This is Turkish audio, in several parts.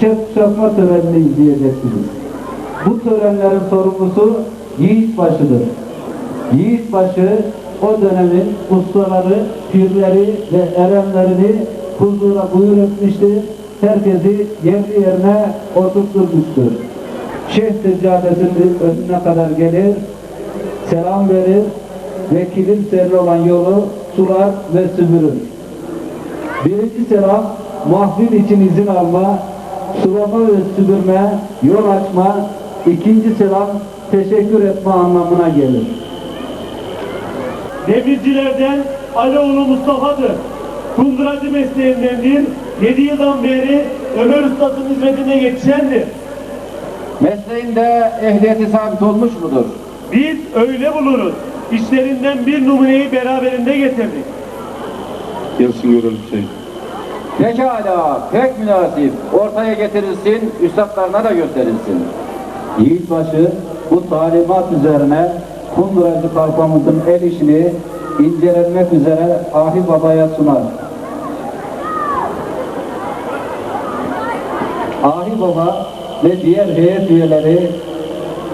çöp sökme törenini izleyeceksiniz. Bu törenlerin sorumlusu Yiğitbaşı'dır. Yiğitbaşı o dönemin ustaları, pirleri ve erenlerini huzura buyur etmiştir. Herkesi yerli yerine oturtturmuştur. Şeyh Seccadesi'nin önüne kadar gelir, selam verir ve kilim serili olan yolu sular ve süpürür. Birinci selam mahfil için izin alma, sulama ve süpürme, yol açma. İkinci selam teşekkür etme anlamına gelir. Demircilerden Alioğlu Mustafa'dır. Kunduracı mesleğindendir. 7 yıldan beri Ömer Usta'nın hizmetine yetişendir. Mesleğinde ehliyeti sabit olmuş mudur? Biz öyle buluruz. İşlerinden bir numuneyi beraberinde getirdik. Gelsin görelim şey. Pekala, pek münasip. Ortaya getirilsin, üstadlarına da gösterilsin. Yiğitbaşı bu talimat üzerine Kunduracı kalfamızın el işini incelenmek üzere Ahi Baba'ya sunar. Ahi Baba ve diğer heyet üyeleri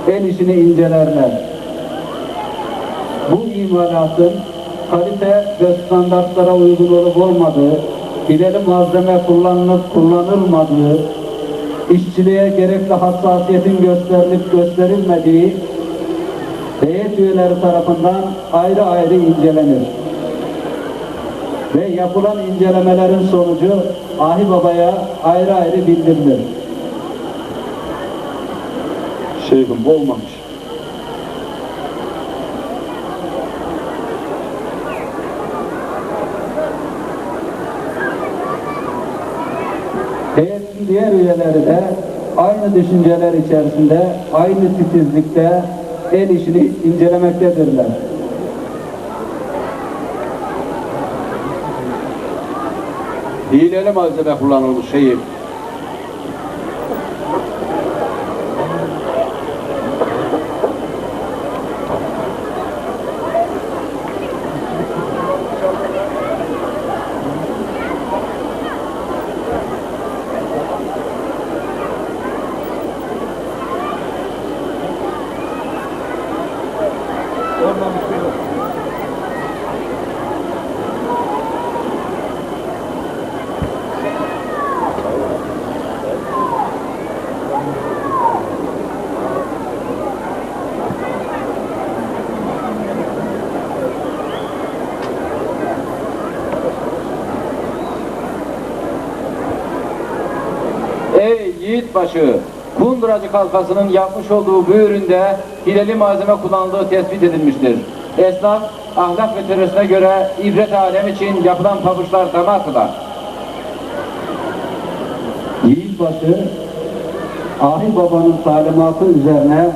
el işini incelerler. Bu imalatın kalite ve standartlara uygun olup olmadığı, ileri malzeme kullanılıp kullanılmadığı, işçiliğe gerekli hassasiyetin gösterilip gösterilmediği heyet üyeleri tarafından ayrı ayrı incelenir. Ve yapılan incelemelerin sonucu Ahi Baba'ya ayrı ayrı bildirilir. Şeyhim olmamış. Diğer üyeleri de aynı düşünceler içerisinde, aynı titizlikte el işini incelemektedirler. Hileli malzeme kullanılmış şeyim. Ey yiğitbaşı! Kunduracı kalfasının yapmış olduğu bu üründe hileli malzeme kullanıldığı tespit edilmiştir. Esnaf, ahlak ve teorisine göre ibret alem için yapılan pabuçlar dama atılar. Yiğitbaşı Ahi Baba'nın talimatı üzerine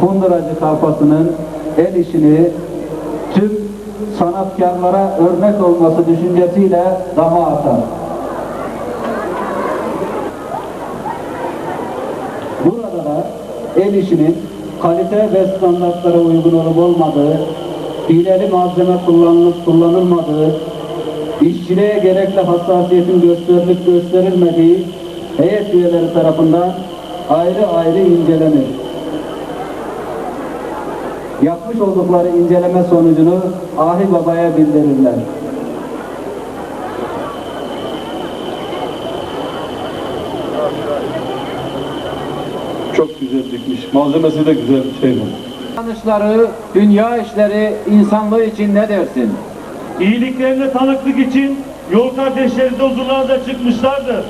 Kunduracı kalfasının el işini tüm sanatkarlara örnek olması düşüncesiyle daha atar. Burada da el işinin kalite ve standartlara uygun olup olmadığı, hileli malzeme kullanılıp kullanılmadığı, işçiliğe gerekli hassasiyetin gösterilip gösterilmediği heyet üyeleri tarafından ayrı ayrı incelenir. Yapmış oldukları inceleme sonucunu Ahi Baba'ya bildirirler. Çok güzel dikmiş. Malzemesi de güzel şeyhim. Yanlışları, dünya işleri, insanlığı için ne dersin? İyiliklerine tanıklık için yol kardeşleri de huzurlarına çıkmışlardır.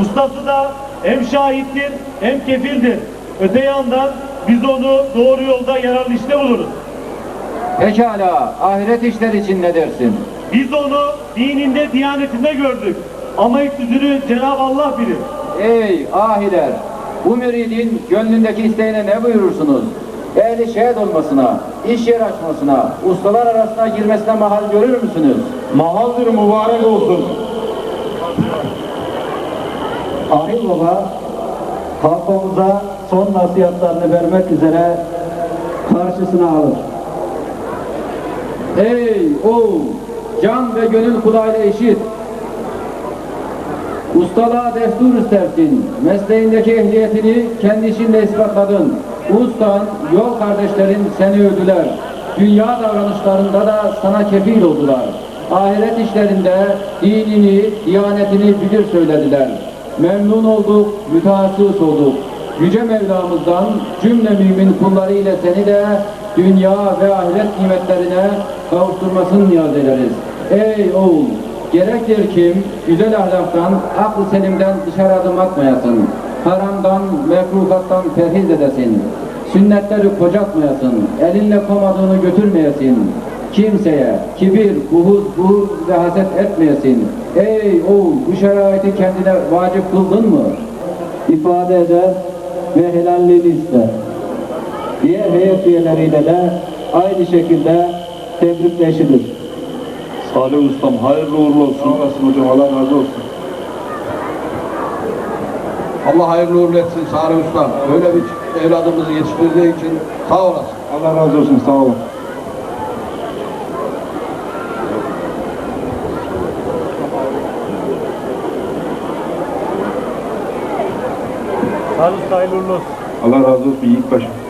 Ustası da hem şahittir hem kefildir. Öte yandan biz onu doğru yolda yararlı işte buluruz. Pekala, ahiret işleri için ne dersin? Biz onu dininde, diyanetinde gördük. Ama yüzünü Cenab-ı Allah bilir. Ey ahiler! Bu müridin gönlündeki isteğine ne buyurursunuz? Ehli şehit olmasına, iş yer açmasına, ustalar arasına girmesine mahal görür müsünüz? Mahaldir mübarek olsun. Ahi Baba halkımıza son nasihatlarını vermek üzere karşısına alır. Ey oğul! Can ve gönül kulağıyla işit. Ustalığa destur istersin. Mesleğindeki ehliyetini kendi işinde ispatladın. Ustan, yol kardeşlerin seni övdüler. Dünya davranışlarında da sana kefil oldular. Ahiret işlerinde dinini, diyanetini bilir söylediler. Memnun olduk, mütehassıs olduk. Yüce Mevlamızdan cümle mümin kulları ile seni de dünya ve ahiret nimetlerine kavuşturmasını niyaz ederiz. Ey oğul! Gerektir kim güzel ahlaktan, aklı selimden dışarı adım atmayasın. Haramdan, mekruhattan perhiz edesin. Sünnetleri kocatmayasın. Elinle komadığını götürmeyesin. Kimseye kibir, buhuz, buhur ve haset etmeyesin. Ey oğul bu şeraiti kendine vacip kıldın mı? ifade eder ve helalliğini ister. Diğer heyet üyeleriyle de aynı şekilde tebrikleşilir. Salih Ustam hayırlı uğurlu olsun. Sağ olasın hocam Allah razı olsun. Allah hayırlı uğurlu etsin Sarı Usta. Böyle bir evladımızı yetiştirdiği için sağ olasın. Allah razı olsun sağ olun. Sarı Usta hayırlı uğurlu olsun. Allah razı olsun yiğit başım.